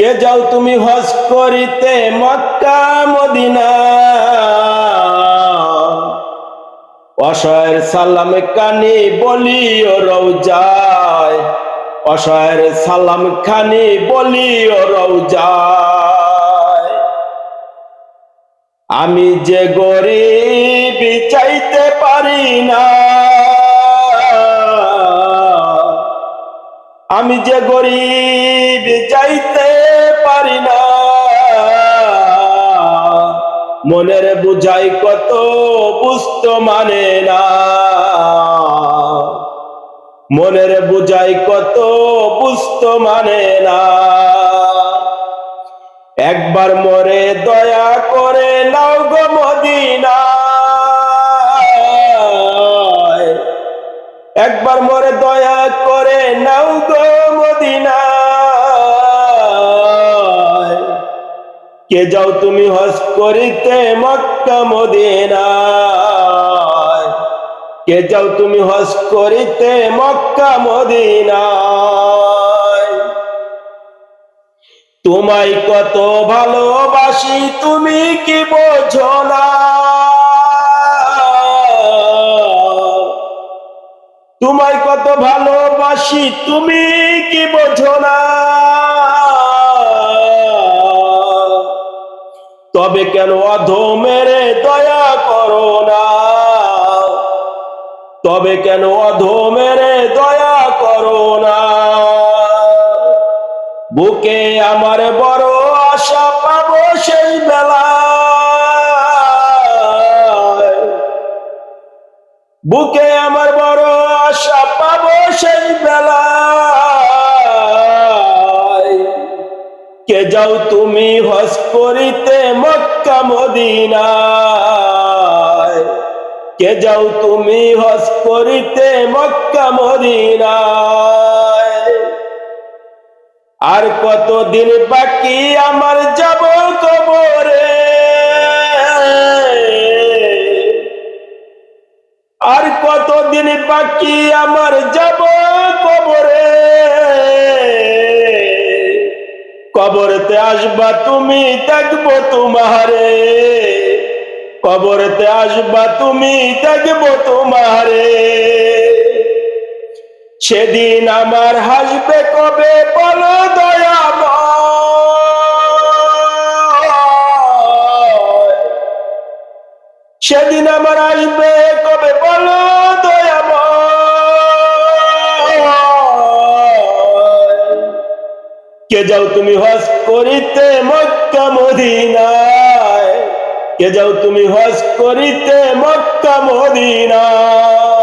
কে যাও তুমি হজ করিতে মক্কা, মদিনা? অসহায়ের সালাম কানি বলিও রৌজায় অসহায়ের সালাম খানি বলিও রৌজায় আমি যে গরিব চাইতে পারি না। আমি যে গরিব যাইতে পারি না। মনের বুঝাই কত বুঝত মানে না। মনের বুঝাই কত বুঝত মানে না। একবার মরে দয়া করে নাও গো মদিনা। একবার মরে দয়া করে নাও গো মদিনা। কে যাও তুমি হজ করিতে মক্কা মদিনা কে যাও তুমি হজ করিতে মক্কা মদিনা তোমায় কত ভালোবাসি, তুমি কি বোঝো না? তোমায় কত ভালোবাসি, তুমি কি বোঝো না? তবে কেন অধো মেরে দয়া করো না? তবে কেন অধো মেরে দয়া করো না? বুকে আমার বড় আশা পাবো সেই বেলা বুকে আমার বড় আশা পাবো সেই বেলা কে যাও তুমি হজ করিতে মক্কা, মদিনায়। কে যাও তুমি হজ করিতে মক্কা, মদিনায়। আর কতদিন বাকি আমার যাব কবরে? আর কতদিন বাকি আমার যাব কবরে? কবরতে আসবা তুমি, দেখব তোমারে। কবরতে আসবা তুমি, দেখব তোমারে। সেদিন আমার হাসবে কবে, বলো দয়াময়। সেদিন আমার আসবে কে যাও তুমি হজ করিতে মক্কা মদিনায়? কে যাও তুমি হজ করিতে মক্কা মদিনায়?